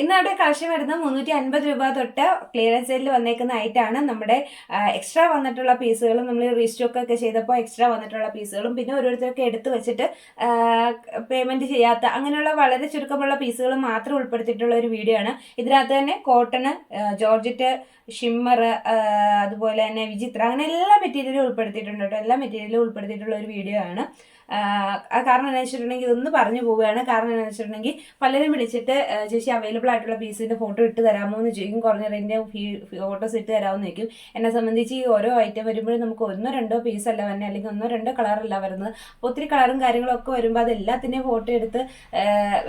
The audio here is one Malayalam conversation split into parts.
ഇന്ന് അവിടെ കളക്ഷൻ വരുന്ന മുന്നൂറ്റി അൻപത് രൂപ തൊട്ട് ക്ലിയറൻസ് സെയിലിൽ വന്നേക്കുന്ന ആയിട്ടാണ് നമ്മുടെ എക്സ്ട്രാ വന്നിട്ടുള്ള പീസുകളും നമ്മൾ റീസ്റ്റോക്ക് ഒക്കെ ചെയ്തപ്പോൾ എക്സ്ട്രാ വന്നിട്ടുള്ള പീസുകളും പിന്നെ ഓരോരുത്തരൊക്കെ എടുത്തു വെച്ചിട്ട് പേയ്മെന്റ് ചെയ്യാത്ത അങ്ങനെയുള്ള വളരെ ചുരുക്കമുള്ള പീസുകൾ മാത്രം ഉൾപ്പെടുത്തിയിട്ടുള്ള ഒരു വീഡിയോ ആണ്. ഇതിനകത്ത് തന്നെ കോട്ടണ് ജോർജറ്റ് ഷിമ്മർ അതുപോലെ തന്നെ വിചിത്ര അങ്ങനെ എല്ലാ മെറ്റീരിയലും ഉൾപ്പെടുത്തിയിട്ടുണ്ട് കേട്ടോ. എല്ലാ മെറ്റീരിയലും ഉൾപ്പെടുത്തിയിട്ടുള്ള ഒരു വീഡിയോ ആണ്. കാരണം എന്ന് വെച്ചിട്ടുണ്ടെങ്കിൽ ഇതൊന്ന് പറഞ്ഞു പോവുകയാണ്. കാരണം എന്ന് വെച്ചിട്ടുണ്ടെങ്കിൽ പലരും വിളിച്ചിട്ട് ചേച്ചി അവൈലബിൾ ആയിട്ടുള്ള പീസിന്റെ ഫോട്ടോ ഇട്ട് തരാമോ എന്ന് ചോദിക്കും. കുറഞ്ഞ റേഞ്ചിന്റെ ഫോട്ടോസ് ഇട്ട് തരാമോ എന്ന് ചോദിക്കും. എന്നെ സംബന്ധിച്ച് ഈ ഓരോ ഐറ്റം വരുമ്പോഴും നമുക്ക് ഒന്നോ രണ്ടോ പീസ് അല്ല വരുന്നത്. അല്ലെങ്കിൽ ഒന്നോ രണ്ടോ കളറല്ല വരുന്നത്. അപ്പോൾ ഒത്തിരി കളറും കാര്യങ്ങളും ഒക്കെ വരുമ്പോൾ അത് എല്ലാത്തിന്റെയും ഫോട്ടോ എടുത്ത്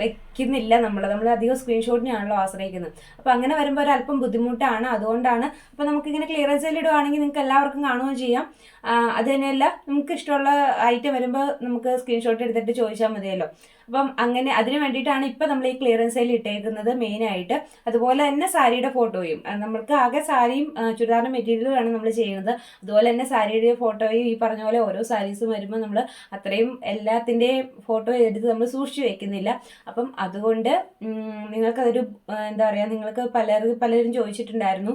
വെക്കുന്നില്ല നമ്മൾ നമ്മൾ അധികം സ്ക്രീൻഷോട്ടിനെയാണല്ലോ ആശ്രയിക്കുന്നത്. അപ്പോൾ അങ്ങനെ വരുമ്പോൾ ഒരല്പം ബുദ്ധിമുട്ടാണ്. അതുകൊണ്ടാണ്. അപ്പോൾ നമുക്കിങ്ങനെ ക്ലിയറൻസിൽ ഇടുവാണെങ്കിൽ നിങ്ങൾക്ക് എല്ലാവർക്കും കാണുകയും ചെയ്യാം. അത് തന്നെയല്ല നമുക്ക് ഇഷ്ടമുള്ള ഐറ്റം വരുമ്പോൾ നമുക്ക് സ്ക്രീൻഷോട്ട് എടുത്തിട്ട് ചോദിച്ചാൽ മതിയല്ലോ. അപ്പം അങ്ങനെ അതിന് വേണ്ടിയിട്ടാണ് ഇപ്പം നമ്മൾ ഈ ക്ലിയറൻസ് സെയിൽ ഇട്ടേക്കുന്നത് മെയിനായിട്ട് അതുപോലെ തന്നെ സാരിയുടെ ഫോട്ടോയും നമ്മൾക്ക് ആകെ സാരിയും ചുരിദാറിന്റെ മെറ്റീരിയലുമാണ് നമ്മൾ ചെയ്യുന്നത്. അതുപോലെ തന്നെ സാരിയുടെ ഫോട്ടോയും ഈ പറഞ്ഞ പോലെ ഓരോ സാരീസും വരുമ്പോൾ നമ്മൾ അത്രയും എല്ലാത്തിന്റെയും ഫോട്ടോ എടുത്ത് നമ്മൾ സൂക്ഷിച്ചു വെക്കുന്നില്ല. അപ്പം അതുകൊണ്ട് നിങ്ങൾക്കതൊരു എന്താ പറയുക നിങ്ങൾക്ക് പലരും പലരും ചോദിച്ചിട്ടുണ്ടായിരുന്നു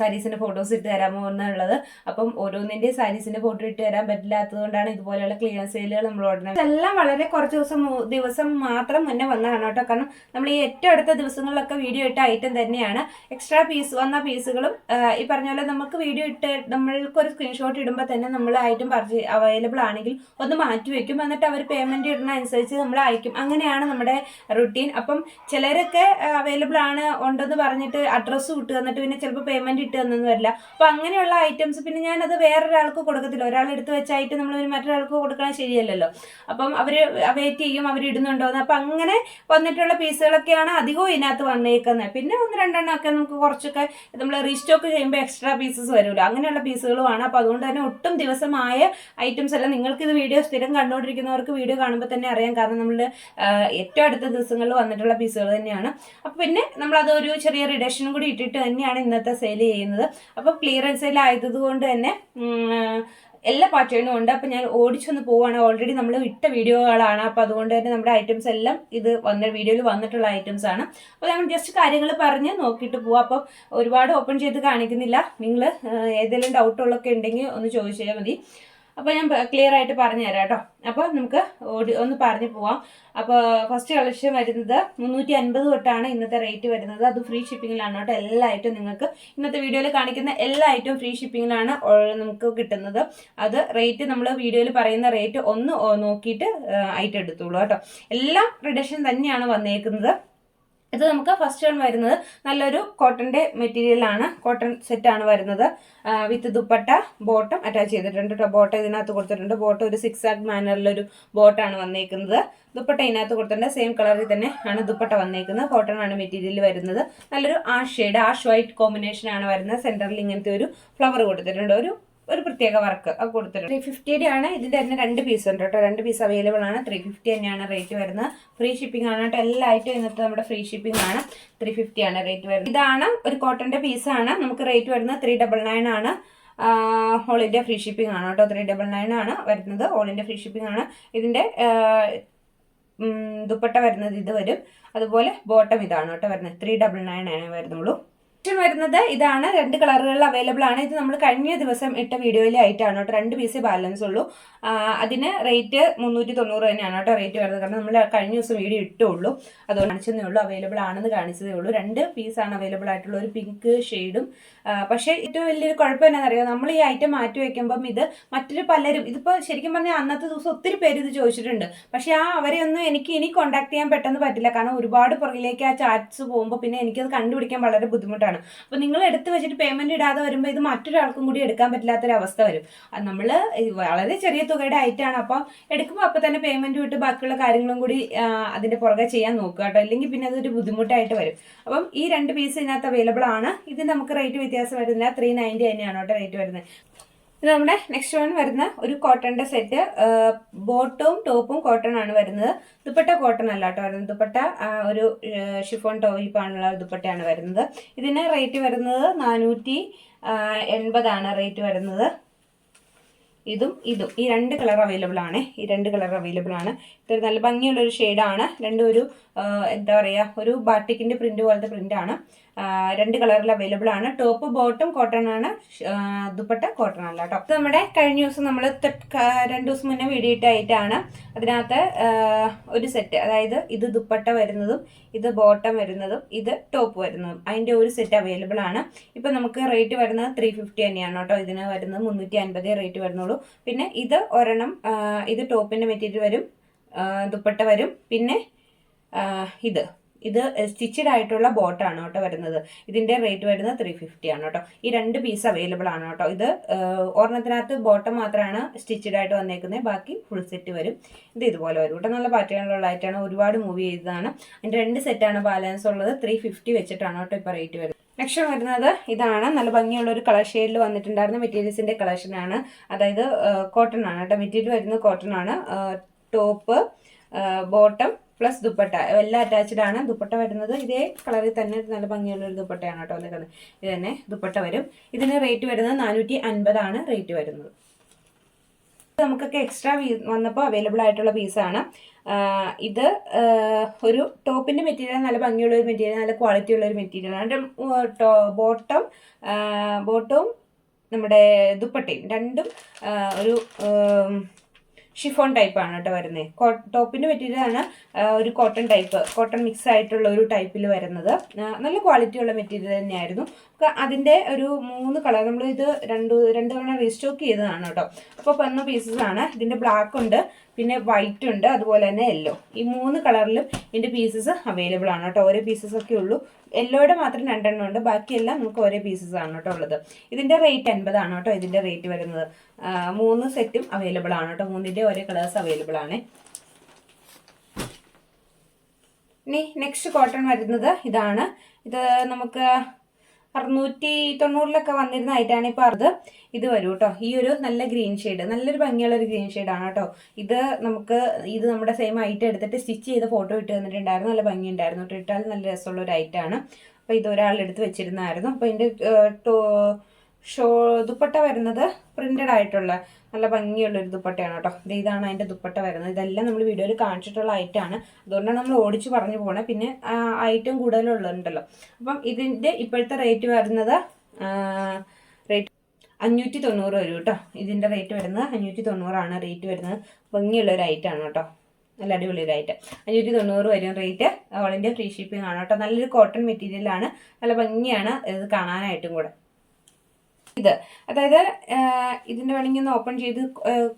സാരീസിന്റെ ഫോട്ടോസ് ഇട്ട് തരാമോ എന്നുള്ളത്. അപ്പം ഓരോന്നിന്റെയും സാരീസിന്റെ ഫോട്ടോ ഇട്ട് തരാൻ പറ്റില്ലാത്തത് കൊണ്ടാണ് ഇതുപോലെയുള്ള ക്ലിയർ സെയിലുകൾ നമ്മൾ ഓടണം ഇതെല്ലാം വളരെ കുറച്ച് ദിവസം ദിവസം മാത്രം മുന്നേ വന്നതാണ് കേട്ടോ. കാരണം നമ്മൾ ഈ ഏറ്റവും അടുത്ത ദിവസങ്ങളിലൊക്കെ വീഡിയോ ഇട്ട ഐറ്റം തന്നെയാണ്. എക്സ്ട്രാ പീസ് വന്ന പീസുകളും ഈ പറഞ്ഞ പോലെ നമുക്ക് വീഡിയോ ഇട്ട് നമ്മൾക്ക് ഒരു സ്ക്രീൻഷോട്ട് ഇടുമ്പോൾ തന്നെ നമ്മൾ ഐറ്റം പർച്ചേ അവൈലബിൾ ആണെങ്കിൽ ഒന്ന് മാറ്റി വെക്കും. എന്നിട്ട് അവർ പേയ്മെന്റ് ഇടുന്ന അനുസരിച്ച് നമ്മൾ അയക്കും. അങ്ങനെയാണ് നമ്മുടെ റുട്ടീൻ അപ്പം ചിലരൊക്കെ അവൈലബിൾ ആണ് ഉണ്ടെന്ന് പറഞ്ഞിട്ട് അഡ്രസ്സ് വിട്ട് തന്നിട്ട് പിന്നെ ചിലപ്പോൾ പേയ്മെന്റ് ഇട്ട് തന്നെന്ന് വരില്ല. അപ്പോൾ അങ്ങനെയുള്ള ഐറ്റംസ് പിന്നെ ഞാനത് വേറൊരാൾക്ക് കൊടുക്കത്തില്ല. ഒരാൾ എടുത്ത് വെച്ചായിട്ട് നമ്മൾ മറ്റൊരാൾക്ക് കൊടുക്കണം ശരിയല്ലല്ലോ. അപ്പം അവർ വെയിറ്റ് ചെയ്യും അവർ ഇടുന്നുണ്ടോ എന്ന്. അപ്പം അങ്ങനെ വന്നിട്ടുള്ള പീസുകളൊക്കെയാണ് അധികവും ഇതിനകത്ത് വന്നേക്കുന്നത്. പിന്നെ ഒന്ന് രണ്ടെണ്ണം ഒക്കെ നമുക്ക് കുറച്ചൊക്കെ നമ്മൾ റീസ്റ്റോക്ക് ചെയ്യുമ്പോൾ എക്സ്ട്രാ പീസസ് വരുമല്ലോ. അങ്ങനെയുള്ള പീസുകളുമാണ് അപ്പോൾ അതുകൊണ്ട് തന്നെ ഒട്ടും ദിവസമായ ഐറ്റംസ് അല്ല. നിങ്ങൾക്ക് ഇത് വീഡിയോ സ്ഥിരം കണ്ടുകൊണ്ടിരിക്കുന്നവർക്ക് വീഡിയോ കാണുമ്പോൾ തന്നെ അറിയാം. കാരണം നമ്മൾ ഏറ്റവും അടുത്ത ദിവസങ്ങളിൽ വന്നിട്ടുള്ള പീസുകൾ തന്നെയാണ്. അപ്പോൾ പിന്നെ നമ്മളത് ഒരു ചെറിയ റിഡക്ഷനും കൂടി ഇട്ടിട്ട് തന്നെയാണ് ഇന്നത്തെ സെയിൽ ചെയ്യുന്നത്. അപ്പോൾ ക്ലിയറൻസ് സെയിൽ ആയതുകൊണ്ട് തന്നെ എല്ലാ പാറ്റേണും ഉണ്ട്. അപ്പം ഞാൻ ഓടിച്ചൊന്ന് പോവാണ്. ഓൾറെഡി നമ്മൾ ഇട്ട വീഡിയോകളാണ്. അപ്പോൾ അതുകൊണ്ട് തന്നെ നമ്മുടെ ഐറ്റംസ് എല്ലാം ഇത് വന്ന വീഡിയോയിൽ വന്നിട്ടുള്ള ഐറ്റംസ് ആണ്. അപ്പോൾ നമ്മൾ ജസ്റ്റ് കാര്യങ്ങൾ പറഞ്ഞ് നോക്കിയിട്ട് പോവാം. അപ്പം ഒരുപാട് ഓപ്പൺ ചെയ്ത് കാണിക്കുന്നില്ല. നിങ്ങൾ ഏതെങ്കിലും ഡൗട്ടുകളൊക്കെ ഉണ്ടെങ്കിൽ ഒന്ന് ചോദിച്ചാൽ മതി. അപ്പോൾ ഞാൻ ക്ലിയർ ആയിട്ട് പറഞ്ഞു തരാം കേട്ടോ. അപ്പോൾ നമുക്ക് ഓടി ഒന്ന് പറഞ്ഞു പോവാം. അപ്പോൾ ഫസ്റ്റ് കളക്ഷൻ വരുന്നത് മുന്നൂറ്റി അൻപത് തൊട്ടാണ് ഇന്നത്തെ റേറ്റ് വരുന്നത്. അത് ഫ്രീ ഷിപ്പിങ്ങിലാണ് കേട്ടോ. എല്ലാ ഐറ്റവും നിങ്ങൾക്ക് ഇന്നത്തെ വീഡിയോയിൽ കാണിക്കുന്ന എല്ലാ ഐറ്റവും ഫ്രീ ഷിപ്പിങ്ങിലാണ് നമുക്ക് കിട്ടുന്നത്. അത് റേറ്റ് നമ്മൾ വീഡിയോയിൽ പറയുന്ന റേറ്റ് ഒന്ന് നോക്കിയിട്ട് ഐറ്റം എടുത്തോളൂ കേട്ടോ. എല്ലാം റിഡക്ഷൻ തന്നെയാണ് വന്നേക്കുന്നത്. ഇത് നമുക്ക് ഫസ്റ്റ് വൺ വരുന്നത് നല്ലൊരു കോട്ടന്റെ മെറ്റീരിയലാണ് കോട്ടൺ സെറ്റാണ് വരുന്നത്. വിത്ത് ദുപ്പട്ട ബോട്ടം അറ്റാച്ച് ചെയ്തിട്ടുണ്ട് കേട്ടോ ബോട്ടം ഇതിനകത്ത് കൊടുത്തിട്ടുണ്ട്. ബോട്ടം ഒരു സിക്സ് ആഗ് മാനറിലൊരു ബോട്ടാണ് വന്നേക്കുന്നത്. ദുപ്പട്ട ഇതിനകത്ത് കൊടുത്തിട്ടുണ്ട്. സെയിം കളറിൽ തന്നെ ആണ് ദുപ്പട്ട വന്നേക്കുന്നത്. കോട്ടൺ ആണ് മെറ്റീരിയൽ വരുന്നത്. നല്ലൊരു ash shade ash white combination ആണ് വരുന്നത്. സെന്ററിൽ ഇങ്ങനത്തെ ഒരു ഫ്ലവർ കൊടുത്തിട്ടുണ്ട്. ഒരു ഒരു പ്രത്യേക വർക്ക് അത് കൊടുത്തിട്ടുണ്ട്. ത്രീ ഫിഫ്റ്റിയുടെ ആണ്. ഇതിന്റെ തന്നെ രണ്ട് പീസ് ഉണ്ട് കേട്ടോ. രണ്ട് പീസ് അവൈലബിൾ ആണ്. ത്രീ ഫിഫ്റ്റി തന്നെയാണ് റേറ്റ് വരുന്നത്. ഫ്രീ ഷിപ്പിംഗ് ആണ് കേട്ടോ. എല്ലാ ഐറ്റം ഇന്നത്തെ നമ്മുടെ ഫ്രീ ഷിപ്പിംഗ് ആണ്. ത്രീ ഫിഫ്റ്റി ആണ് റേറ്റ് വരുന്നത്. ഇതാണ് ഒരു കോട്ടന്റെ ആണ്. നമുക്ക് റേറ്റ് വരുന്നത് ത്രീ ഡബിൾ നയൻ ആണ്. ഓൾ ഇന്ത്യ ഫ്രീ ഷിപ്പിംഗ് ആണ് കേട്ടോ. ത്രീ ഡബിൾ നയൻ ആണ് വരുന്നത്. ഓൾ ഇന്ത്യ ഫ്രീ ഷിപ്പിംഗ് ആണ്. ഇതിന്റെ ഉം, ദുപ്പട്ട വരുന്നത് ഇത് വരും. അതുപോലെ ബോട്ടം ഇതാണ് കേട്ടോ വരുന്നത്. ത്രീ ഡബിൾ നയൻ ആണ് വരുന്നുള്ളൂ. നെക്സ്റ്റ് വരുന്നത് ഇതാണ്. രണ്ട് കളറുകളിൽ അവൈലബിൾ ആണ്. ഇത് നമ്മൾ കഴിഞ്ഞ ദിവസം ഇട്ട വീഡിയോയിലെ ആയിട്ടാണ് കേട്ടോ. രണ്ട് പീസേ ബാലൻസ് ഉള്ളൂ. അതിന് റേറ്റ് മുന്നൂറ്റി തൊണ്ണൂറ് തന്നെയാണ് കേട്ടോ റേറ്റ് വരുന്നത്. കാരണം നമ്മൾ കഴിഞ്ഞ ദിവസം വീഡിയോ ഇട്ടുള്ളൂ. അതുകൊണ്ട് കാണിച്ചതേ ഉള്ളൂ. അവൈലബിൾ ആണെന്ന് കാണിച്ചതേ ഉള്ളൂ. രണ്ട് പീസാണ് അവൈലബിൾ ആയിട്ടുള്ള. ഒരു പിങ്ക് ഷെയ്ഡും പക്ഷേ ഏറ്റവും വലിയൊരു കുഴപ്പം എന്നാണെന്നറിയോ നമ്മൾ ഈ ഐറ്റം മാറ്റി വയ്ക്കുമ്പം ഇത് മറ്റൊരു പലരും ഇതിപ്പോൾ ശരിക്കും പറഞ്ഞാൽ അന്നത്തെ ദിവസം ഒത്തിരി പേര് ഇത് ചോദിച്ചിട്ടുണ്ട്. പക്ഷേ ആ അവരെ ഒന്നും എനിക്ക് ഇനി കോൺടാക്ട് ചെയ്യാൻ പെട്ടെന്ന് പറ്റില്ല. കാരണം ഒരുപാട് പുറകിലേക്ക് ആ ചാറ്റ്സ് പോകുമ്പോൾ പിന്നെ എനിക്കത് കണ്ടുപിടിക്കാൻ വളരെ ബുദ്ധിമുട്ടാണ്. അപ്പോൾ നിങ്ങൾ എടുത്ത് വെച്ചിട്ട് പേയ്മെന്റ് ഇടാതെ വരുമ്പോൾ ഇത് മറ്റൊരാൾക്കും കൂടി എടുക്കാൻ പറ്റില്ലാത്തൊരവസ്ഥ വരും. നമ്മൾ വളരെ ചെറിയ തുകയുടെ ആണ്. അപ്പോൾ എടുക്കുമ്പോൾ അപ്പോൾ തന്നെ പേയ്മെന്റ് വിട്ട് ബാക്കിയുള്ള കാര്യങ്ങളും കൂടി അതിന്റെ പുറകെ ചെയ്യാൻ നോക്കുക കേട്ടോ. അല്ലെങ്കിൽ പിന്നെ അതൊരു ബുദ്ധിമുട്ടായിട്ട് വരും. അപ്പം ഈ രണ്ട് പീസ് ഇതിനകത്ത് അവൈലബിൾ ആണ്. ഇത് നമുക്ക് റേറ്റ് വ്യത്യാസം വരുന്നില്ല. ത്രീ നയന്റി തന്നെയാണ് കേട്ടോ റേറ്റ് വരുന്നത്. ഇത് നമ്മുടെ നെക്സ്റ്റ് വൺ വരുന്ന ഒരു കോട്ടണിന്റെ സെറ്റ് ബോട്ടും ടോപ്പും കോട്ടൺ ആണ് വരുന്നത്. ദുപ്പട്ട കോട്ടൺ അല്ല കേട്ടോ വരുന്നത്. ദുപ്പട്ട ഒരു ഷിഫോൺ ടോയിപ്പാണുള്ള ദുപ്പട്ടയാണ് വരുന്നത്. ഇതിന് റേറ്റ് വരുന്നത് നാനൂറ്റി എൺപതാണ് റേറ്റ് വരുന്നത്. ഇതും ഇതും. ഈ രണ്ട് കളർ അവൈലബിൾ ആണ്. ഈ രണ്ട് കളർ അവൈലബിൾ ആണ്. ഇതൊരു നല്ല ഭംഗിയുള്ള ഒരു ഷെയ്ഡാണ് രണ്ടും ഒരു എന്താ പറയുക ഒരു ബാട്ടിക്കിന്റെ പ്രിന്റ് പോലത്തെ പ്രിന്റ് ആണ്. രണ്ട് കളറിൽ അവൈലബിൾ ആണ്. ടോപ്പ് ബോട്ടും കോട്ടൺ ആണ്. ദുപ്പട്ട കോട്ടൺ അല്ല കേട്ടോ ഇത് നമ്മുടെ കഴിഞ്ഞ ദിവസം നമ്മൾ രണ്ട് ദിവസം മുന്നേ വീഡിയോ ഇട്ടായിട്ടാണ് അതിനകത്ത് ഒരു സെറ്റ് അതായത് ഇത് ദുപ്പട്ട വരുന്നതും ഇത് ബോട്ടം വരുന്നതും ഇത് ടോപ്പ് വരുന്നതും. അതിന്റെ ഒരു സെറ്റ് അവൈലബിൾ ആണ്. ഇപ്പം നമുക്ക് റേറ്റ് വരുന്നത് ത്രീ ഫിഫ്റ്റി തന്നെയാണ് കേട്ടോ ഇതിന് വരുന്നത് മുന്നൂറ്റി അൻപതേ റേറ്റ് വരുന്നുള്ളൂ. പിന്നെ ഇത് ഒരെണ്ണം ഇത് ടോപ്പിന്റെ മെറ്റീരിയൽ വരും ദുപ്പട്ട വരും. പിന്നെ ഇത്. ഇത് സ്റ്റിച്ചഡ് ആയിട്ടുള്ള ബോട്ടാണ് കേട്ടോ വരുന്നത്. ഇതിന്റെ റേറ്റ് വരുന്നത് ത്രീ ഫിഫ്റ്റി ആണ് കേട്ടോ. ഈ രണ്ട് പീസ് അവൈലബിൾ ആണ് കേട്ടോ. ഇത് ഓർണത്തിനകത്ത് ബോട്ടം മാത്രമാണ് സ്റ്റിച്ചഡ് ആയിട്ട് വന്നേക്കുന്നത് ബാക്കി ഫുൾ സെറ്റ് വരും. ഇത് ഇതുപോലെ വരും കേട്ടോ. നല്ല പാറ്റേണുകളായിട്ടാണ് ഒരുപാട് മൂവി ചെയ്തതാണ്. അതിന്റെ രണ്ട് സെറ്റാണ് ബാലൻസ് ഉള്ളത്. ത്രീ ഫിഫ്റ്റി വെച്ചിട്ടാണ് കേട്ടോ ഇപ്പോൾ റേറ്റ് വരുന്നത്. നെക്സ്റ്റ് വരുന്നത് ഇതാണ്. നല്ല ഭംഗിയുള്ള ഒരു കളർ ഷെയ്ഡിൽ വന്നിട്ടുണ്ടായിരുന്ന മെറ്റീരിയൽസിന്റെ കളക്ഷനാണ് അതായത് കോട്ടൺ ആണ് കേട്ടോ. മെറ്റീരിയൽ വരുന്നത് കോട്ടൺ ആണ്. Top bottom plus dupatta. എല്ലാം അറ്റാച്ച്ഡ് ആണ്. ദുപ്പട്ട വരുന്നത് ഇതേ കളറിൽ തന്നെ നല്ല ഭംഗിയുള്ള ഒരു ദുപ്പട്ടയാണ് കേട്ടോ നിൽക്കുന്നത് ഇത് തന്നെ ദുപ്പട്ട വരും. ഇതിന് റേറ്റ് വരുന്നത് നാനൂറ്റി അൻപതാണ് റേറ്റ് വരുന്നത്. നമുക്കൊക്കെ എക്സ്ട്രാ വന്നപ്പോൾ അവൈലബിൾ ആയിട്ടുള്ള പീസാണ് ഇത് ഒരു ടോപ്പിന്റെ മെറ്റീരിയൽ നല്ല ഭംഗിയുള്ള ഒരു മെറ്റീരിയൽ നല്ല ക്വാളിറ്റി ഉള്ള ഒരു മെറ്റീരിയലാണ് ബോട്ടം ബോട്ടവും നമ്മുടെ ദുപ്പട്ടയും. രണ്ടും ഒരു ഷിഫോൺ ടൈപ്പാണ് കേട്ടോ വരുന്നത് ടോപ്പിന് മെറ്റീരിയൽ ഒരു കോട്ടൺ ടൈപ്പ് കോട്ടൺ മിക്സ് ആയിട്ടുള്ള ഒരു ടൈപ്പിൽ വരുന്നത്. നല്ല ക്വാളിറ്റി ഉള്ള മെറ്റീരിയൽ തന്നെയായിരുന്നു. അതിന്റെ ഒരു മൂന്ന് കളർ നമ്മൾ ഇത് രണ്ട് രണ്ട് തവണ റീസ്റ്റോക്ക് ചെയ്തതാണ് കേട്ടോ. അപ്പോൾ പന്ന പീസസ് ആണ്. ഇതിന്റെ ബ്ലാക്ക് ഉണ്ട്. പിന്നെ വൈറ്റ് ഉണ്ട് അതുപോലെ തന്നെ യെല്ലോ ഈ മൂന്ന് കളറിലും ഇതിന്റെ പീസസ് അവൈലബിൾ ആണ് കേട്ടോ. ഓരോ പീസസ് ഒക്കെ ഉള്ളൂ. യെല്ലോയുടെ മാത്രം രണ്ടെണ്ണം ഉണ്ട്. ബാക്കിയെല്ലാം നമുക്ക് ഓരോ പീസസ് ആണ് കേട്ടോ ഉള്ളത്. ഇതിന്റെ റേറ്റ് എൺപതാണ് കേട്ടോ ഇതിന്റെ റേറ്റ് വരുന്നത്. മൂന്ന് സെറ്റും അവൈലബിൾ ആണ് കേട്ടോ. മൂന്നിന്റെ ഓരോ കളേഴ്സ് അവൈലബിൾ ആണ്. ഇനി നെക്സ്റ്റ് കോട്ടൺ വരുന്നത് ഇതാണ്. ഇത് നമുക്ക് അറുന്നൂറ്റി തൊണ്ണൂറിലൊക്കെ വന്നിരുന്ന ഐറ്റാണ് ഇപ്പോൾ അത് ഇത് വരും കേട്ടോ. ഈ ഒരു നല്ല ഗ്രീൻ ഷെയ്ഡ് നല്ലൊരു ഭംഗിയുള്ള ഒരു ഗ്രീൻ ഷെയ്ഡാണ് കേട്ടോ. ഇത് നമുക്ക് ഇത് നമ്മുടെ സെയിം ഐറ്റം എടുത്തിട്ട് സ്റ്റിച്ച് ചെയ്ത് ഫോട്ടോ ഇട്ട് തന്നിട്ടുണ്ടായിരുന്നു. നല്ല ഭംഗിയുണ്ടായിരുന്നു കേട്ടോ. ഇട്ടാൽ നല്ല രസമുള്ള ഒരു ഐറ്റമാണ് അപ്പോൾ ഇത് ഒരാളെടുത്ത് വെച്ചിരുന്നായിരുന്നു അപ്പോൾ ഇതിന്റെ ഷോ ദുപ്പട്ട വരുന്നത് പ്രിന്റഡ് ആയിട്ടുള്ള നല്ല ഭംഗിയുള്ളൊരു ദുപ്പട്ടയാണ് കേട്ടോ. ഇത് ഇതാണ് അതിന്റെ ദുപ്പട്ട വരുന്നത്. ഇതെല്ലാം നമ്മൾ വീഡിയോയിൽ കാണിച്ചിട്ടുള്ള ഐറ്റമാണ് അതുകൊണ്ടാണ് നമ്മൾ ഓടിച്ച് പറഞ്ഞു പോകണേ പിന്നെ ഐറ്റം കൂടുതലുള്ളതുണ്ടല്ലോ. അപ്പം ഇതിന്റെ ഇപ്പോഴത്തെ റേറ്റ് വരുന്നത് റേറ്റ് അഞ്ഞൂറ്റി തൊണ്ണൂറ് വരും കേട്ടോ. ഇതിന്റെ റേറ്റ് വരുന്നത് അഞ്ഞൂറ്റി തൊണ്ണൂറാണ് റേറ്റ് വരുന്നത്. ഭംഗിയുള്ള ഒരു ഐറ്റമാണ് കേട്ടോ. നല്ല അടിപൊളി ഒരു ഐറ്റം അഞ്ഞൂറ്റി തൊണ്ണൂറ് വരും rate all India free shipping ആണ് കേട്ടോ. നല്ലൊരു കോട്ടൺ മെറ്റീരിയലാണ് നല്ല ഭംഗിയാണ് ഇത് കാണാനായിട്ടും കൂടെ. ഇത്. അതായത് ഇതിന്റെ വേണമെങ്കിൽ ഒന്ന് ഓപ്പൺ ചെയ്ത്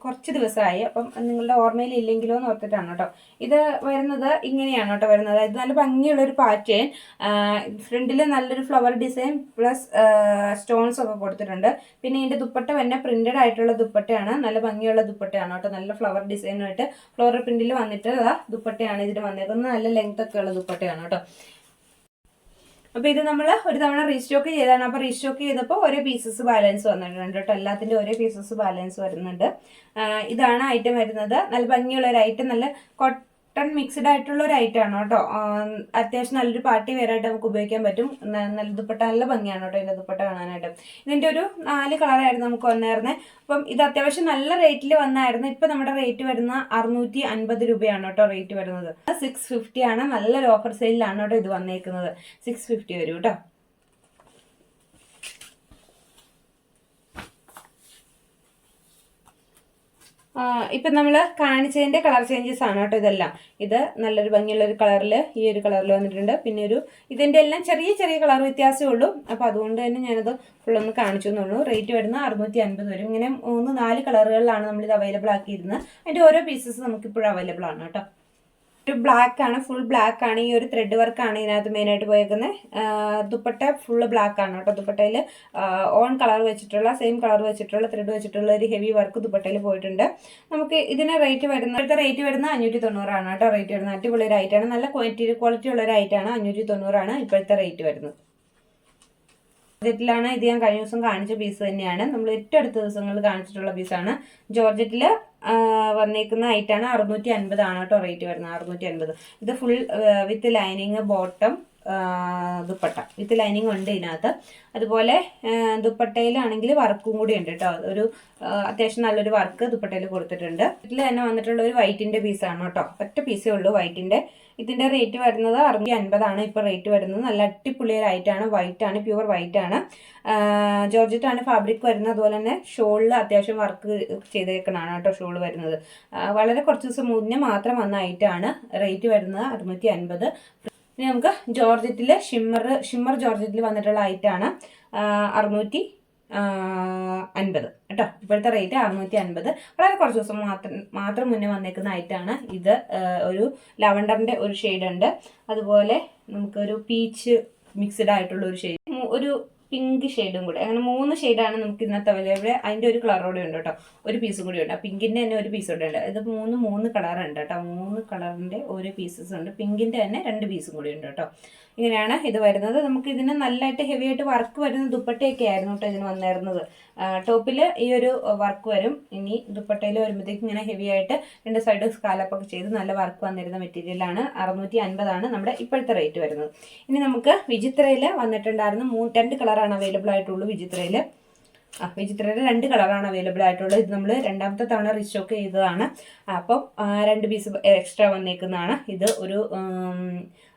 കുറച്ച് ദിവസമായി. അപ്പം നിങ്ങളുടെ ഓർമ്മയിൽ ഇല്ലെങ്കിലോ എന്ന് ഓർത്തിട്ടാണ് കേട്ടോ. ഇത് വരുന്നത് ഇങ്ങനെയാണ് കേട്ടോ വരുന്നത്. അതായത് നല്ല ഭംഗിയുള്ള ഒരു പാറ്റേൺ ഫ്രണ്ടിൽ നല്ലൊരു ഫ്ലവർ ഡിസൈൻ പ്ലസ് സ്റ്റോൺസ് ഒക്കെ കൊടുത്തിട്ടുണ്ട്. പിന്നെ ഇതിന്റെ ദുപ്പട്ട തന്നെ പ്രിന്റഡ് ആയിട്ടുള്ള ദുപ്പട്ടയാണ്. നല്ല ഭംഗിയുള്ള ദുപ്പട്ടയാണ് കേട്ടോ. നല്ല ഫ്ലവർ ഡിസൈനായിട്ട് ഫ്ലോറൽ പ്രിന്റിൽ വന്നിട്ടുള്ള ദുപ്പട്ടയാണ് ഇതിൽ വന്നേക്കുന്നത്. നല്ല ലെങ്ത് ഒക്കെ ഉള്ള ദുപ്പട്ടയാണ് കേട്ടോ. അപ്പോൾ ഇത് നമ്മൾ ഒരു തവണ റീസ്റ്റോക്ക് ചെയ്തതാണ് അപ്പോൾ റീസ്റ്റോക്ക് ചെയ്തപ്പോൾ ഓരോ പീസസ് ബാലൻസ് വന്നിട്ടുണ്ട് കേട്ടോ. എല്ലാത്തിന്റെ ഒരേ പീസസ് ബാലൻസ് വരുന്നുണ്ട്. ഇതാണ് ഐറ്റം വരുന്നത്. നല്ല ഭംഗിയുള്ള ഒരു ഐറ്റം നല്ല കോട്ടൺ മിക്സ്ഡ് ആയിട്ടുള്ള ഒരു ഐറ്റം ആണ് കേട്ടോ. അത്യാവശ്യം നല്ലൊരു പാർട്ടി വെയറായിട്ട് നമുക്ക് ഉപയോഗിക്കാൻ പറ്റും. നല്ല ദുപ്പട്ട നല്ല ഭംഗിയാണ് കേട്ടോ ഇതിന്റെ ദുപ്പട്ട കാണാനായിട്ട്. ഇതിന്റെ ഒരു നാല് കളറായിരുന്നു നമുക്ക് വന്നായിരുന്നത് അപ്പം ഇത് അത്യാവശ്യം നല്ല റേറ്റിൽ വന്നായിരുന്നു. ഇപ്പം നമ്മുടെ റേറ്റ് വരുന്ന അറുന്നൂറ്റി അൻപത് രൂപയാണ് കേട്ടോ റേറ്റ് വരുന്നത്. സിക്സ് ഫിഫ്റ്റി ആണ്. നല്ലൊരു ഓഫർ സെയിലാണ് കേട്ടോ ഇത് വന്നേക്കുന്നത്. സിക്സ് ഫിഫ്റ്റി വരും കേട്ടോ. ഇപ്പം നമ്മൾ കാണിച്ചതിന്റെ കളർ ചേഞ്ചസ് ആണ് കേട്ടോ ഇതെല്ലാം. ഇത് നല്ലൊരു ഭംഗിയുള്ള ഒരു കളറിൽ ഈ ഒരു കളറിൽ വന്നിട്ടുണ്ട്. പിന്നെ ഒരു ഇതിന്റെ എല്ലാം ചെറിയ ചെറിയ കളർ വ്യത്യാസമേ ഉള്ളൂ. അപ്പോൾ അതുകൊണ്ട് തന്നെ ഞാനത് ഫുള്ളൊന്ന് കാണിച്ചു എന്നുള്ളൂ റേറ്റ് വരുന്നത് അറുന്നൂറ്റി അൻപത് വരും. ഇങ്ങനെ മൂന്ന് നാല് കളറുകളിലാണ് നമ്മളിത് അവൈലബിൾ ആക്കിയിരുന്നത്. അതിന്റെ ഓരോ പീസസ് നമുക്കിപ്പോഴും അവൈലബിൾ ആണ് കേട്ടോ. ഒരു ബ്ലാക്ക് ആണ് ഫുൾ ബ്ലാക്ക് ആണ്. ഈ ഒരു ത്രെഡ് വർക്ക് ആണ് ഇതിനകത്ത് മെയിൻ ആയിട്ട് പോയേക്കുന്നത് ദുപ്പട്ട ഫുള്ള് ബ്ലാക്ക് ആണ് കേട്ടോ. ദുപ്പട്ടയിൽ ഓൺ കളർ വെച്ചിട്ടുള്ള സെയിം കളർ വെച്ചിട്ടുള്ള ത്രെഡ് വെച്ചിട്ടുള്ള ഒരു ഹെവി വർക്ക് ദുപ്പട്ടയിൽ പോയിട്ടുണ്ട്. നമുക്ക് ഇതിന് റേറ്റ് വരുന്ന ഇപ്പോഴത്തെ റേറ്റ് വരുന്നത് അഞ്ഞൂറ്റി തൊണ്ണൂറാണ് കേട്ടോ. റേറ്റ് വരുന്നത് അടിപൊളി ഒരു ഐറ്റാണ് നല്ല ക്വാളിറ്റി ക്വാളിറ്റി ഉള്ള ഒരു ഐറ്റാണ് അഞ്ഞൂറ്റി തൊണ്ണൂറാണ് ഇപ്പോഴത്തെ റേറ്റ് വരുന്നത്. ജോർജറ്റിലാണ് ഇത് ഞാൻ കഴിഞ്ഞ ദിവസം കാണിച്ച പീസ് തന്നെയാണ്. നമ്മൾ ഏറ്റവും അടുത്ത ദിവസങ്ങളിൽ കാണിച്ചിട്ടുള്ള പീസാണ് ജോർജറ്റിൽ വന്നേക്കുന്ന ഐറ്റാണ് അറുന്നൂറ്റി അൻപതാണ് കേട്ടോ റേറ്റ് വരുന്നത്. അറുന്നൂറ്റി അൻപത് ഇത് full with lining bottom dupatta. With lining ഉണ്ട് ഇതിനകത്ത്. അതുപോലെ ദുപ്പട്ടയിലാണെങ്കിൽ വർക്കും കൂടി ഉണ്ട് കേട്ടോ. ഒരു അത്യാവശ്യം നല്ലൊരു വർക്ക് ദുപ്പട്ടയിൽ കൊടുത്തിട്ടുണ്ട്. ഇതിൽ തന്നെ വന്നിട്ടുള്ള ഒരു വൈറ്റിന്റെ പീസാണ് കേട്ടോ. ഒറ്റ പീസേ ഉള്ളൂ വൈറ്റിന്റെ ഇതിന്റെ റേറ്റ് വരുന്നത് അറുന്നൂറ്റി അൻപതാണ് ഇപ്പൊ റേറ്റ് വരുന്നത് നല്ല അടിപൊളിയായിട്ടാണ്. വൈറ്റ് ആണ് പ്യുവർ വൈറ്റ് ആണ്. ജോർജറ്റ് ആണ് ഫാബ്രിക് വരുന്നത്. അതുപോലെ തന്നെ ഷോളിൽ അത്യാവശ്യം വർക്ക് ചെയ്തേക്കണാണ് കേട്ടോ ഷോൾ വരുന്നത്. വളരെ കുറച്ച് ദിവസം മുന്നേ മാത്രം വന്ന ഐറ്റാണ് റേറ്റ് വരുന്നത് അറുന്നൂറ്റി അൻപത് ഇനി നമുക്ക് ജോർജറ്റിൽ ഷിമ്മർ ഷിമ്മർ ജോർജറ്റിൽ വന്നിട്ടുള്ള ഐറ്റാണ് അറുന്നൂറ്റി അൻപത്. കേട്ടോ? ഇപ്പോഴത്തെ റേറ്റ് അറുന്നൂറ്റി അൻപത് വളരെ കുറച്ച് ദിവസം മാത്രം മാത്രം മുന്നേ വന്നേക്കുന്ന ഐറ്റാണ് ഇത് ഒരു ലവണ്ടറിന്റെ ഒരു ഷെയ്ഡ് ഉണ്ട്. അതുപോലെ നമുക്കൊരു പീച്ച് മിക്സ്ഡ് ആയിട്ടുള്ള ഒരു ഷെയ്ഡ് ഒരു പിങ്ക് ഷെയ്ഡും കൂടി. അങ്ങനെ മൂന്ന് ഷെയ്ഡാണ് നമുക്ക് ഇന്നത്തെ അവൈലബിൾ അതിന്റെ ഒരു കളറും കൂടെ ഉണ്ട് കേട്ടോ. ഒരു പീസും കൂടി ഉണ്ട്. പിങ്കിന്റെ തന്നെ ഒരു പീസ് കൂടെ ഉണ്ട്. ഇത് മൂന്ന് മൂന്ന് കളറുണ്ട് കേട്ടോ. മൂന്ന് കളറിന്റെ ഓരോ പീസസ് ഉണ്ട്. പിങ്കിന്റെ തന്നെ രണ്ട് പീസും കൂടി ഉണ്ട് കേട്ടോ. ഇങ്ങനെയാണ് ഇത് വരുന്നത്. നമുക്ക് ഇതിന് നല്ലതായിട്ട് ഹെവി ആയിട്ട് വർക്ക് വരുന്ന ദുപ്പട്ടയൊക്കെ ആയിരുന്നു കേട്ടോ ഇതിന് വന്നിരുന്നത്. ടോപ്പിൽ ഈ ഒരു വർക്ക് വരും. ഇനി ദുപ്പട്ടയിൽ വരുമ്പോഴത്തേക്ക് ഇങ്ങനെ ഹെവി ആയിട്ട് രണ്ട് സൈഡ് സ്കാലപ്പൊക്കെ ചെയ്ത് നല്ല വർക്ക് വന്നിരുന്ന മെറ്റീരിയലാണ് അറുന്നൂറ്റി അൻപതാണ് നമ്മുടെ ഇപ്പോഴത്തെ റേറ്റ് വരുന്നത്. ഇനി നമുക്ക് വിചിത്രയിൽ വന്നിട്ടുണ്ടായിരുന്നു മൂന്ന് രണ്ട് കളറാണ് അവൈലബിൾ ആയിട്ടുള്ളൂ വിചിത്രയിൽ ആ വിചിത്രയുടെ രണ്ട് കളറാണ് അവൈലബിൾ ആയിട്ടുള്ളത്. ഇത് നമ്മൾ രണ്ടാമത്തെ തവണ റീസ്റ്റോക്ക് ചെയ്തതാണ്. അപ്പം രണ്ട് പീസ് എക്സ്ട്രാ വന്നേക്കുന്നതാണ്. ഇത് ഒരു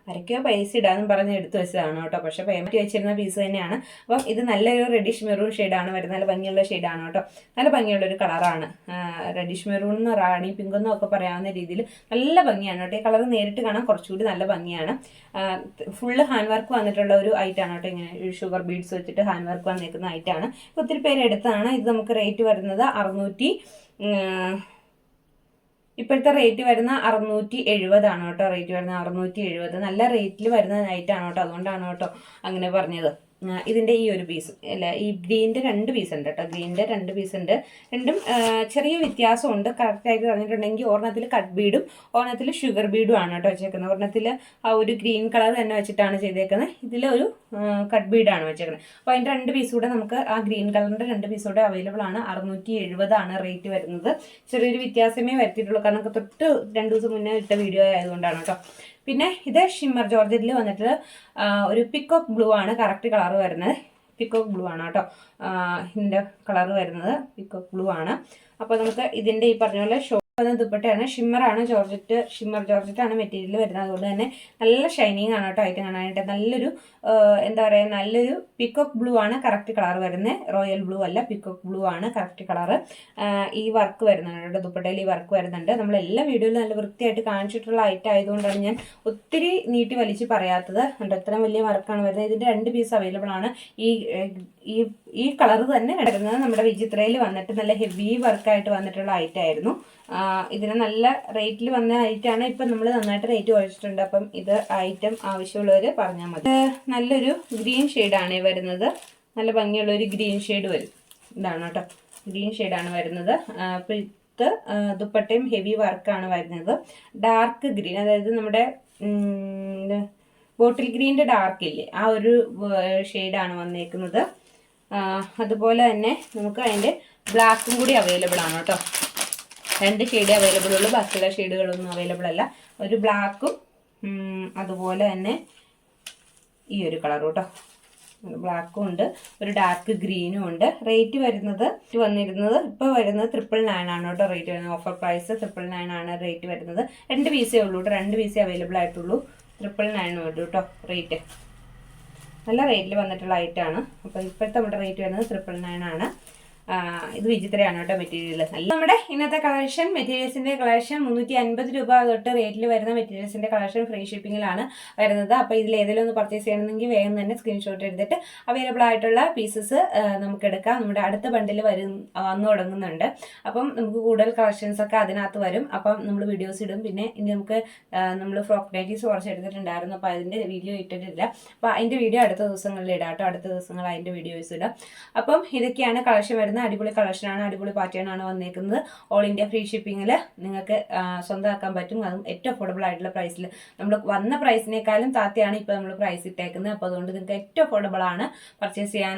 ഉം, അരയ്ക്കോ പൈസ ഇടാന്നും പറഞ്ഞ് എടുത്തു വെച്ചതാണ് കേട്ടോ. പക്ഷെ പേയ്മെന്റ് വെച്ചിരുന്ന പീസ് തന്നെയാണ്. അപ്പം ഇത് നല്ലൊരു റെഡിഷ് മെറൂൺ ഷെയ്ഡാണ് വരുന്നത് നല്ല ഭംഗിയുള്ള ഷെയ്ഡാണ് കേട്ടോ. നല്ല ഭംഗിയുള്ള ഒരു കളറാണ് റെഡിഷ് മെറൂൺ എന്ന് റാണി പിങ്ക് എന്നോ ഒക്കെ പറയാവുന്ന രീതിയിൽ നല്ല ഭംഗിയാണ് കേട്ടോ. ഈ കളർ നേരിട്ട് കാണാൻ കുറച്ചുകൂടി നല്ല ഭംഗിയാണ്. ഫുള്ള് ഹാൻഡ് വർക്ക് വന്നിട്ടുള്ള ഒരു ഐറ്റാണ് കേട്ടോ ഇങ്ങനെ ഷുഗർ ബീഡ്സ് വെച്ചിട്ട് ഹാൻഡ് വർക്ക് വന്നിരിക്കുന്ന ഐറ്റാണ് ഒത്തിരി പേര് എടുത്തതാണ്. ഇത് നമുക്ക് റേറ്റ് വരുന്നത് അറുന്നൂറ്റി ഇപ്പോഴത്തെ റേറ്റ് വരുന്ന അറുന്നൂറ്റി എഴുപതാണ് കേട്ടോ. റേറ്റ് വരുന്ന അറുന്നൂറ്റി എഴുപത് നല്ല റേറ്റിൽ വരുന്ന നൈറ്റാണ് കേട്ടോ. അതുകൊണ്ടാണ് കേട്ടോ അങ്ങനെ പറഞ്ഞത്. ഇതിന്റെ ഈ ഒരു പീസ് അല്ല ഈ ഗ്രീന്റെ രണ്ട് പീസ് ഉണ്ട് കേട്ടോ. ഗ്രീന്റെ രണ്ട് പീസ് ഉണ്ട്. രണ്ടും ചെറിയ വ്യത്യാസമുണ്ട്. കറക്റ്റായിട്ട് പറഞ്ഞിട്ടുണ്ടെങ്കിൽ ഒരെണ്ണത്തിൽ കട്ട് ബീഡും ഒരെണ്ണത്തിൽ ഷുഗർ ബീഡും ആണ് കേട്ടോ വെച്ചേക്കുന്നത്. ഒരെണ്ണത്തിൽ ആ ഒരു ഗ്രീൻ കളർ തന്നെ വെച്ചിട്ടാണ് ചെയ്തേക്കുന്നത്. ഇതിലൊരു കട്ട് ബീഡാണ് വെച്ചേക്കുന്നത് അപ്പോൾ അതിന്റെ രണ്ട് പീസ് കൂടെ നമുക്ക് ആ ഗ്രീൻ കളറിന്റെ രണ്ട് പീസ് കൂടെ അവൈലബിൾ ആണ്. അറുന്നൂറ്റി എഴുപതാണ് റേറ്റ് വരുന്നത്. ചെറിയൊരു വ്യത്യാസമേ വരുത്തിയിട്ടുള്ളൂ. കാരണം തൊട്ട് രണ്ട് ദിവസം മുന്നേ ഇട്ട വീഡിയോ ആയതുകൊണ്ടാണ് കേട്ടോ. പിന്നെ ഇത് ഷിമ്മർ ജോർജറ്റിൽ വന്നിട്ട് ഒരു പിക്കോക്ക് ബ്ലൂ ആണ് കറക്റ്റ് കളർ വരുന്നത്. പിക്കോക്ക് ബ്ലൂ ആണ് കേട്ടോ. ഇതിന്റെ കളർ വരുന്നത്. പിക്കോക്ക് ബ്ലൂ ആണ്. അപ്പോൾ നമുക്ക് ഇതിന്റെ ഈ പറഞ്ഞ പോലെ ഷോ വന്ന ദുപ്പട്ടയാണ്. ഷിമ്മറാണ് ജോർജറ്റ് ഷിമ്മർ ജോർജറ്റ് ആണ് മെറ്റീരിയൽ വരുന്നത്. അതുകൊണ്ട് തന്നെ നല്ല ഷൈനിങ് ആണ് കേട്ടോ ഐറ്റം കാണാനായിട്ട്. നല്ലൊരു എന്താ പറയുക നല്ലൊരു പിക്കോക്ക് ബ്ലൂ ആണ് കറക്റ്റ് കളർ വരുന്നത് റോയൽ ബ്ലൂ അല്ല പിക്കോക്ക് ബ്ലൂ ആണ് കറക്റ്റ് കളർ ഈ വർക്ക് വരുന്നുണ്ട് കേട്ടോ ദുപ്പട്ടയിൽ ഈ വർക്ക് വരുന്നുണ്ട്. നമ്മൾ എല്ലാ വീഡിയോയിലും നല്ല വൃത്തിയായിട്ട് കാണിച്ചിട്ടുള്ള ഐറ്റം ആയതുകൊണ്ടാണ് ഞാൻ ഒത്തിരി നീട്ടി വലിച്ച് പറയാത്തത്. കണ്ടോ ഇത്രയും വലിയ വർക്കാണ് വരുന്നത്. ഇതിന്റെ രണ്ട് പീസ് അവൈലബിൾ ആണ്. ഈ ഈ ഈ കളർ തന്നെ കിടക്കുന്നത് നമ്മുടെ വിചിത്രയിൽ വന്നിട്ട് നല്ല ഹെവി വർക്കായിട്ട് വന്നിട്ടുള്ള ഐറ്റം ആയിരുന്നു. ഇതിന് നല്ല റേറ്റിൽ വന്ന ഐറ്റാണ് ഇപ്പം നമ്മൾ നന്നായിട്ട് റേറ്റ് കുറച്ചിട്ടുണ്ട് അപ്പം ഇത് ഐറ്റം ആവശ്യമുള്ളവർ പറഞ്ഞാൽ മതി. നല്ലൊരു ഗ്രീൻ ഷെയ്ഡാണ് വരുന്നത്. നല്ല ഭംഗിയുള്ള ഒരു ഗ്രീൻ ഷെയ്ഡ് വരും. ഇതാണ് കേട്ടോ. ഗ്രീൻ ഷെയ്ഡാണ് വരുന്നത്. അപ്പം ഇത് ദുപ്പട്ടയും ഹെവി വർക്കാണ് വരുന്നത്. ഡാർക്ക് ഗ്രീൻ അതായത് നമ്മുടെ ബോട്ടിൽ ഗ്രീന്റെ ഡാർക്ക് ഇല്ലേ? ആ ഒരു ഷെയ്ഡാണ് വന്നേക്കുന്നത്. അതുപോലെ തന്നെ നമുക്ക് അതിന്റെ ബ്ലാക്കും കൂടി അവൈലബിൾ ആണ് കേട്ടോ. രണ്ട് ഷെയ്ഡ് അവൈലബിൾ ഉള്ളൂ. ബാക്കിയുള്ള ഷെയ്ഡുകളൊന്നും അവൈലബിൾ അല്ല. ഒരു ബ്ലാക്കും അതുപോലെ തന്നെ ഈ ഒരു കളറും കേട്ടോ ബ്ലാക്കും ഉണ്ട്. ഒരു ഡാർക്ക് ഗ്രീനും ഉണ്ട്. റേറ്റ് വരുന്നത് വന്നിരുന്നത് ഇപ്പോൾ വരുന്നത് ട്രിപ്പിൾ നയൻ ആണ് കേട്ടോ റേറ്റ് വരുന്നത്. ഓഫർ പ്രൈസ് ട്രിപ്പിൾ നയൻ ആണ് റേറ്റ് വരുന്നത്. രണ്ട് പീസേ ഉള്ളൂ കേട്ടോ രണ്ട് പീസേ അവൈലബിൾ ആയിട്ടുള്ളൂ. ട്രിപ്പിൾ നയൻ ഉള്ളൂ കേട്ടോ റേറ്റ് നല്ല റേറ്റിൽ വന്നിട്ടുള്ള ഐറ്റമാണ് അപ്പോൾ ഇപ്പോഴത്തെ നമ്മുടെ റേറ്റ് വരുന്നത് ട്രിപ്പിൾ നയൻ ആണ്. ഇത് വിചിത്രയാണ് കേട്ടോ മെറ്റീരിയൽ നല്ല നമ്മുടെ ഇന്നത്തെ കളക്ഷൻ മെറ്റീരിയൽസിന്റെ കളക്ഷൻ മുന്നൂറ്റി അൻപത് രൂപ തൊട്ട് റേറ്റിൽ വരുന്ന മെറ്റീരിയൽസിന്റെ കളക്ഷൻ ഫ്രീ ഷിപ്പിംഗിലാണ് വരുന്നത്. അപ്പോൾ ഇതിൽ ഏതെങ്കിലും ഒന്ന് പർച്ചേസ് ചെയ്യണമെങ്കിൽ വേഗം തന്നെ സ്ക്രീൻഷോട്ട് എടുത്തിട്ട് അവൈലബിൾ ആയിട്ടുള്ള പീസസ് നമുക്ക് എടുക്കാം. നമ്മുടെ അടുത്ത ബണ്ടിൽ വരും വന്നു തുടങ്ങുന്നുണ്ട്. അപ്പം നമുക്ക് കൂടുതൽ കളക്ഷൻസ് ഒക്കെ അതിനകത്ത് വരും. അപ്പം നമ്മൾ വീഡിയോസ് ഇടും. പിന്നെ ഇനി നമുക്ക് നമ്മൾ ഫ്രോക്ക് നൈറ്റീസ് കുറച്ച് എടുത്തിട്ടുണ്ടായിരുന്നു അപ്പോൾ അതിന്റെ വീഡിയോ ഇട്ടിട്ടില്ല. അപ്പോൾ അതിന്റെ വീഡിയോ അടുത്ത ദിവസങ്ങളിൽ ഇടാം കേട്ടോ. അടുത്ത ദിവസങ്ങൾ അതിന്റെ വീഡിയോസ് ഇടാം. അപ്പം ഇതൊക്കെയാണ് കളക്ഷൻ വരുന്നത്. അടിപൊളി കളക്ഷനാണ് അടിപൊളി പാറ്റേണാണ് വന്നേക്കുന്നത്. ഓൾ ഇന്ത്യ ഫ്രീ ഷിപ്പിങ്ങിൽ നിങ്ങൾക്ക് സ്വന്തമാക്കാൻ പറ്റും. അതും ഏറ്റവും അഫോർഡബിൾ ആയിട്ടുള്ള പ്രൈസിൽ നമ്മൾ വന്ന പ്രൈസിനേക്കാളും താത്തയാണ് ഇപ്പോൾ നമ്മൾ പ്രൈസ് ഇട്ടേക്കുന്നത്. അപ്പോൾ അതുകൊണ്ട് നിങ്ങൾക്ക് ഏറ്റവും അഫോർഡബിൾ ആണ് പർച്ചേസ് ചെയ്യാനായിട്ട്